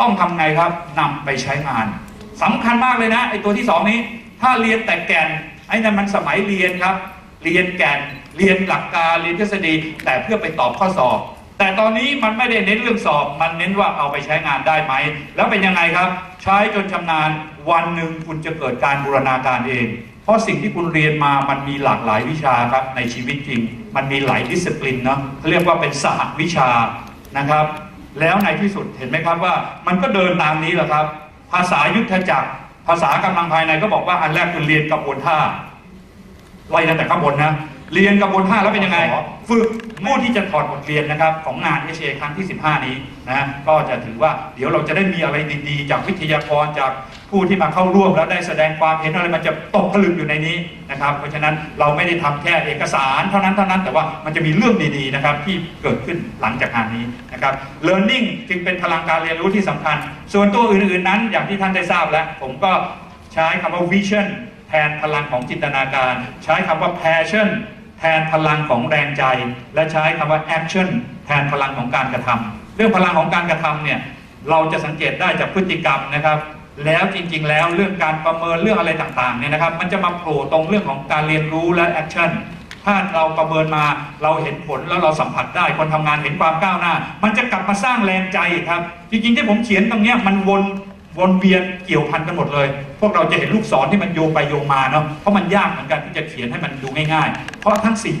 ต้องทำไงครับนำไปใช้งานสำคัญมากเลยนะไอ้ตัวที่สองนี้ ถ้าเรียนแต่แก่นไอ้นั่นมันสมัยเรียนครับ เรียนแก่นเรียนหลักการเรียนทฤษฎี แต่เพื่อไปตอบข้อสอบ แต่ตอนนี้มันไม่ได้เน้นเรื่องสอบ มันเน้นว่าเอาไปใช้งานได้ไหม แล้วเป็นยังไงครับ ใช้จนชำนาญวันหนึ่งคุณจะเกิดการบูรณาการเอง เพราะสิ่งที่คุณเรียนมามันมีหลากหลายวิชาครับในชีวิตจริง มันมีหลายดิสซิปลินเนาะเขาเรียกว่าเป็นสหวิชานะครับ แล้วในที่สุดเห็นไหมครับว่ามันก็เดินตามนี้แหละครับ ภาษายุทธจักร ภาษากำลังภายในก็บอกว่าอันแรกคือเรียนกระบวนท่าไล่ตั้งแต่ข้างบนนะ เรียนกระบวนท่าแล้วเป็นยังไง ฝึกผู้ที่จะถอดบทเรียนนะครับ ของงานเอเชครั้งที่ 15 นี้นะก็จะถือว่าเดี๋ยวเราจะได้มีอะไรดีๆ จากวิทยากรจากผู้ที่มาเข้าร่วมแล้วได้แสดงความเห็นอะไรมันจะตกผลึกอยู่ในนี้นะครับ เพราะฉะนั้นเราไม่ได้ทำแค่เอกสารเท่านั้นเท่านั้นแต่ว่ามันจะมีเรื่องดีๆนะครับที่เกิดขึ้นหลังจากงานนี้นะครับ learning จึงเป็นพลังการเรียนรู้ที่สำคัญ ส่วนตัวอื่นๆนั้น อย่างที่ท่านได้ทราบแล้ว ผมก็ใช้คำว่า vision แทนพลังของจินตนาการ ใช้คำว่า passion แทนพลังของแรงใจ และใช้คำว่า action แทนพลังของการกระทำเรื่องพลังของการกระทำเนี่ยเราจะสังเกตได้จากพฤติกรรมนะครับ แล้วจริงๆ แล้วเรื่องการประเมินเรื่องอะไรต่างๆเนี่ยนะครับมันจะมาโผล่ตรงเรื่องของการเรียนรู้และ action ถ้าเราประเมินมาเราเห็นผลแล้วเราสัมผัสได้คนทำงานเห็นความก้าวหน้า มันจะกลับมาสร้างแรงใจครับ จริงๆที่ผมเขียนตรงเนี้ยมันวนวนเวียนเกี่ยวพันกันหมดเลย พวกเราจะเห็นลูกศรที่มันโยงไปโยงมาเนาะเพราะมันยากเหมือนกันที่จะเขียนให้มันดูง่ายๆ เพราะทั้งสี่